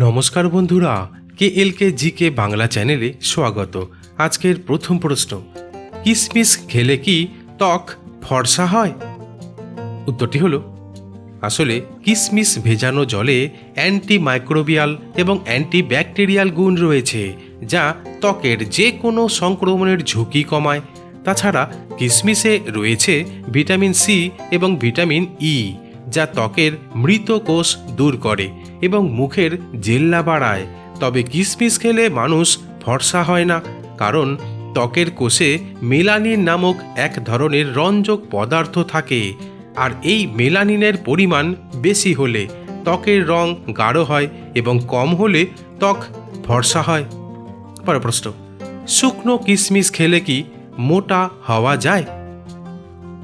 নমস্কার বন্ধুরা কে এল কে জি কে বাংলা চ্যানেলে স্বাগত। আজকের প্রথম প্রশ্ন, কিসমিস খেলে কি ত্বক ফর্সা হয়? উত্তরটি হলো, আসলে কিসমিস ভেজানো জলে অ্যান্টি মাইক্রোবিয়াল এবং অ্যান্টি ব্যাকটেরিয়াল গুণ রয়েছে, যা ত্বকের যে কোনো সংক্রমণের ঝুঁকি কমায়। তাছাড়া কিসমিসে রয়েছে ভিটামিন সি এবং ভিটামিন ই, যা ত্বকের মৃত কোষ দূর করে। এবং মুখের জেল্লা বাড়ায়। তবে কিসমিস খেলে মানুষ ফর্সা হয় না, কারণ ত্বকের কোষে মেলানিন নামক এক ধরনের রঞ্জক পদার্থ থাকে। আর এই মেলানিনের পরিমাণ বেশি হলে ত্বকের রং গাঢ় হয় এবং কম হলে ত্বক ফর্সা হয়। পরের প্রশ্ন, শুকনো কিশমিশ খেলে কি মোটা হওয়া যায়?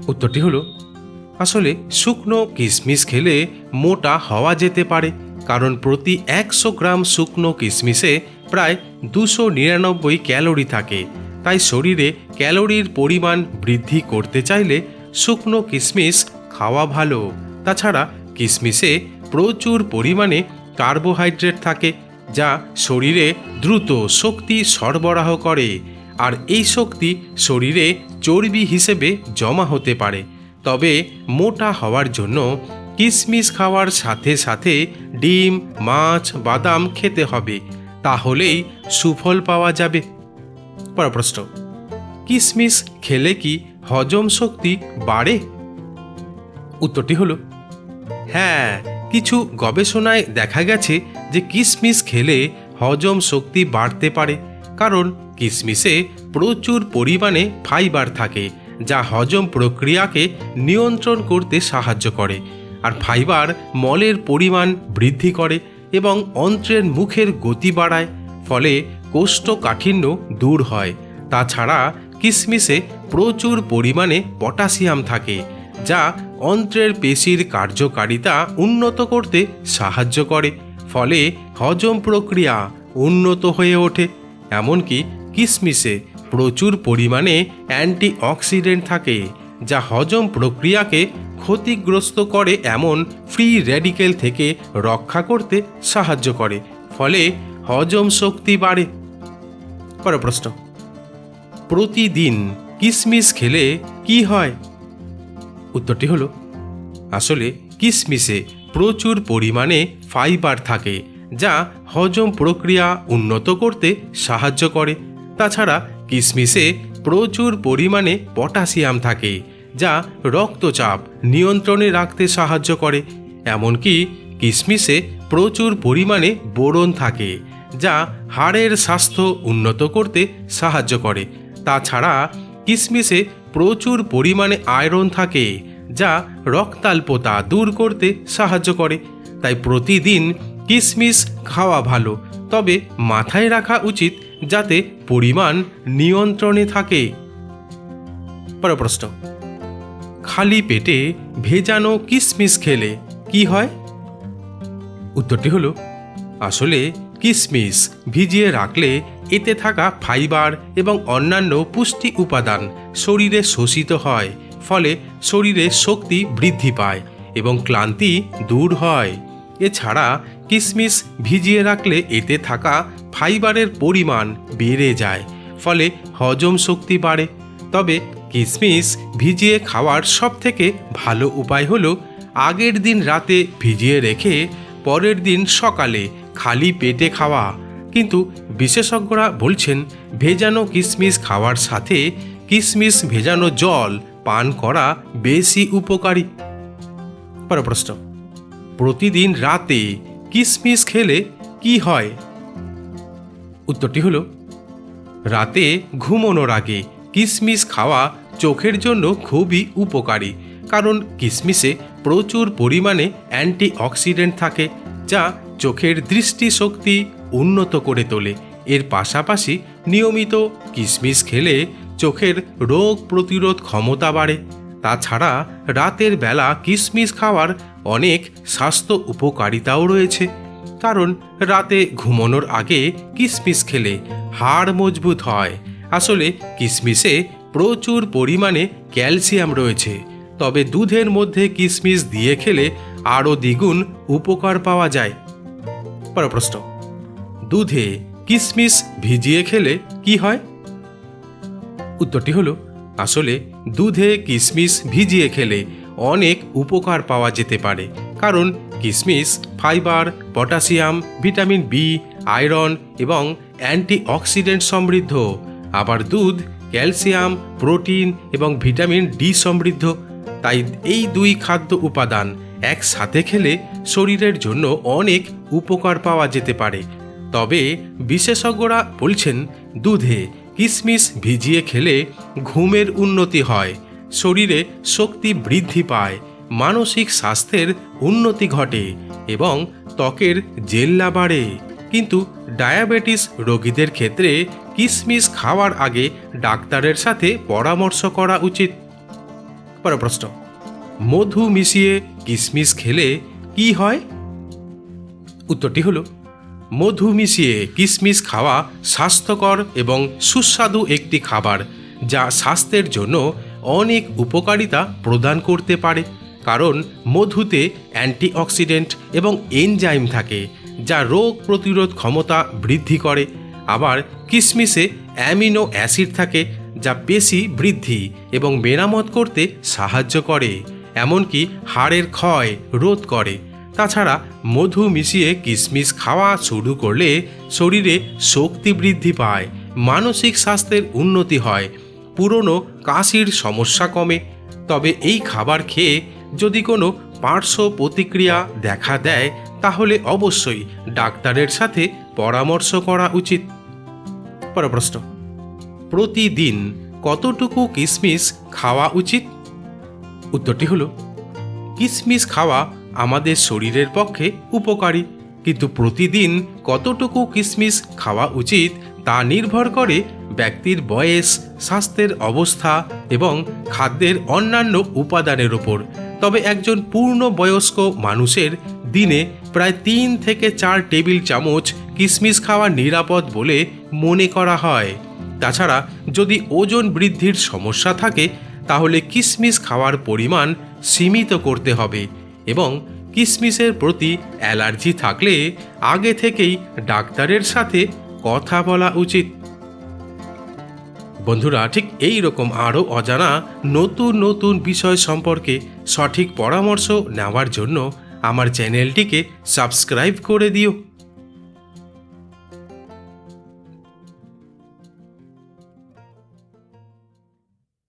উত্তরটি হলো, আসলে শুকনো কিশমিশ খেলে মোটা হওয়া যেতে পারে। কারণ প্রতি একশো গ্রাম শুকনো কিশমিশে প্রায় দুশো নিরানব্বই ক্যালোরি থাকে। তাই শরীরে ক্যালোরির পরিমাণ বৃদ্ধি করতে চাইলে শুকনো কিশমিশ খাওয়া ভালো। তাছাড়া কিশমিশে প্রচুর পরিমাণে কার্বোহাইড্রেট থাকে, যা শরীরে দ্রুত শক্তি সরবরাহ করে। আর এই শক্তি শরীরে চর্বি হিসেবে জমা হতে পারে। তবে মোটা হওয়ার জন্য কিশমিশ খাওয়ার সাথে সাথে ডিম, মাছ, বাদাম খেতে হবে। তাহলেই সুফল পাওয়া যাবে। পরপ্রশ্ন প্রশ্ন কিশমিশ খেলে কি হজম শক্তি বাড়ে? উত্তরটি হলো হ্যাঁ কিছু গবেষণায় দেখা গেছে যে কিশমিশ খেলে হজম শক্তি বাড়তে পারে। কারণ কিশমিশে প্রচুর পরিমাণে ফাইবার থাকে, যা হজম প্রক্রিয়াকে নিয়ন্ত্রণ করতে সাহায্য করে। আর ফাইবার মলের পরিমাণ বৃদ্ধি করে এবং অন্ত্রের মুখের গতি বাড়ায়, ফলে কোষ্ঠকাঠিন্য দূর হয়। তাছাড়া কিশমিশে প্রচুর পরিমাণে পটাশিয়াম থাকে, যা অন্ত্রের পেশির কার্যকারিতা উন্নত করতে সাহায্য করে, ফলে হজম প্রক্রিয়া উন্নত হয়ে ওঠে। এমনকি কিশমিশে প্রচুর পরিমাণে অ্যান্টি অক্সিডেন্ট থাকে। যা হজম প্রক্রিয়াকে ক্ষতিগ্রস্ত করে এমন ফ্রি র্যাডিকেল থেকে রক্ষা করতে সাহায্য করে, ফলে হজম শক্তি বাড়ে। পরের প্রশ্ন। প্রতিদিন কিশমিশ খেলে কি হয়? উত্তরটি হলো, আসলে কিশমিশে প্রচুর পরিমাণে ফাইবার থাকে, যা হজম প্রক্রিয়া উন্নত করতে সাহায্য করে। তাছাড়া কিশমিশে প্রচুর পরিমাণে পটাশিয়াম থাকে, যা রক্তচাপ নিয়ন্ত্রণে রাখতে সাহায্য করে। এমনকি কিশমিশে প্রচুর পরিমাণে বোরন থাকে, যা হাড়ের স্বাস্থ্য উন্নত করতে সাহায্য করে। তাছাড়া কিশমিশে প্রচুর পরিমাণে আয়রন থাকে, যা রক্তাল্পতা দূর করতে সাহায্য করে। তাই প্রতিদিন কিশমিশ খাওয়া ভালো, তবে মাথায় রাখা উচিত যাতে পরিমাণ নিয়ন্ত্রণে থাকে। পরের প্রশ্ন খালি পেটে ভেজানো কিশমিশ খেলে কি হয়? উত্তরটি হলো, আসলে কিশমিশ ভিজিয়ে রাখলে এতে থাকা ফাইবার এবং অন্যান্য পুষ্টি উপাদান শরীরে শোষিত হয়, ফলে শরীরে শক্তি বৃদ্ধি পায় এবং ক্লান্তি দূর হয়। এছাড়া কিশমিশ ভিজিয়ে রাখলে এতে থাকা ফাইবারের পরিমাণ বেড়ে যায়, ফলে হজম শক্তি বাড়ে। তবে কিশমিশ ভিজিয়ে খাওয়ার সবথেকে ভালো উপায় হলো আগের দিন রাতে ভিজিয়ে রেখে পরের দিন সকালে খালি পেটে খাওয়া। কিন্তু বিশেষজ্ঞরা বলছেন, ভেজানো কিশমিশ খাওয়ার সাথে কিশমিশ ভেজানো জল পান করা বেশি উপকারী। পরের প্রশ্ন, প্রতিদিন রাতে কিশমিশ খেলে কি হয়? উত্তরটি হলো, রাতে ঘুমানোর আগে কিসমিস খাওয়া চোখের জন্য খুবই উপকারী, কারণ কিসমিসে প্রচুর পরিমাণে অ্যান্টি অক্সিডেন্ট থাকে, যা চোখের দৃষ্টিশক্তি উন্নত করে তোলে। এর পাশাপাশি নিয়মিত কিসমিস খেলে চোখের রোগ প্রতিরোধ ক্ষমতা বাড়ে। তাছাড়া রাতের বেলা কিশমিশ খাওয়ার অনেক স্বাস্থ্য উপকারিতাও রয়েছে। কারণ রাতে ঘুমানোর আগে কিশমিশ খেলে হাড় মজবুত হয়। আসলে কিশমিশে প্রচুর পরিমাণে ক্যালসিয়াম রয়েছে। তবে দুধের মধ্যে কিশমিশ দিয়ে খেলে আরও দ্বিগুণ উপকার পাওয়া যায়। পরের প্রশ্ন দুধে কিশমিশ ভিজিয়ে খেলে কি হয়? উত্তরটি হলো আসলে দুধে কিশমিশ ভিজিয়ে খেলে অনেক উপকার পাওয়া যেতে পারে। কারণ কিশমিশ fibre, potassium, vitamin B, iron এবং অ্যান্টিঅক্সিডেন্ট সমৃদ্ধ। আবার দুধ, ক্যালসিয়াম, প্রোটিন এবং ভিটামিন ডি সমৃদ্ধ। তাই এই দুই খাদ্য উপাদান একসাথে খেলে শরীরের জন্য অনেক উপকার পাওয়া যেতে পারে। তবে বিশেষজ্ঞরা বলছেন, দুধে কিশমিশ ভিজিয়ে খেলে ঘুমের উন্নতি হয়, শরীরে শক্তি বৃদ্ধি পায়, মানসিক স্বাস্থ্যের উন্নতি ঘটে এবং ত্বকের জেল্লা বাড়ে। কিন্তু ডায়াবেটিস রোগীদের ক্ষেত্রে কিশমিশ খাওয়ার আগে ডাক্তারের সাথে পরামর্শ করা উচিত। পরের প্রশ্ন মধু মিশিয়ে কিশমিশ খেলে কি হয়? উত্তরটি হলো মধু মিশিয়ে কিশমিশ খাওয়া স্বাস্থ্যকর এবং সুস্বাদু একটি খাবার, যা স্বাস্থ্যের জন্য অনেক উপকারিতা প্রদান করতে পারে। কারণ মধুতে অ্যান্টিঅক্সিডেন্ট এবং এনজাইম থাকে, যা রোগ প্রতিরোধ ক্ষমতা বৃদ্ধি করে। আবার কিশমিশে অ্যামিনো অ্যাসিড থাকে, যা পেশি বৃদ্ধি এবং মেরামত করতে সাহায্য করে, এমনকি হাড়ের ক্ষয় রোধ করে। তাছাড়া মধু মিশিয়ে কিশমিশ খাওয়া শুরু করলে শরীরে শক্তি বৃদ্ধি পায়, মানসিক স্বাস্থ্যের উন্নতি হয়, পুরনো কাশির সমস্যা কমে। তবে এই খাবার খেয়ে যদি কোনো পার্শ্ব প্রতিক্রিয়া দেখা দেয়, তাহলে অবশ্যই ডাক্তারের সাথে পরামর্শ করা উচিত। প্রশ্ন প্রতিদিন কতটুকু কিশমিশ খাওয়া উচিত? উত্তরটি হলো কিশমিশ খাওয়া আমাদের শরীরের পক্ষে উপকারী। কিন্তু প্রতিদিন কতটুকু কিশমিশ খাওয়া উচিত তা নির্ভর করে ব্যক্তির বয়স, স্বাস্থ্যের অবস্থা এবং খাদ্যের অন্যান্য উপাদানের উপর। তবে একজন পূর্ণ বয়স্ক মানুষের দিনে প্রায় তিন থেকে চার টেবিল চামচ কিশমিশ খাওয়া নিরাপদ বলে মনে করা হয়। তাছাড়া যদি ওজন বৃদ্ধির সমস্যা থাকে, তাহলে কিশমিশ খাওয়ার পরিমাণ সীমিত করতে হবে। এবং কিসমিসের প্রতি অ্যালার্জি থাকলে আগে থেকেই ডাক্তারের সাথে কথা বলা উচিত। বন্ধুরা, ঠিক এই রকম আরও অজানা নতুন নতুন বিষয় সম্পর্কে সঠিক পরামর্শ নেওয়ার জন্য আমার চ্যানেলটিকে সাবস্ক্রাইব করে দিও।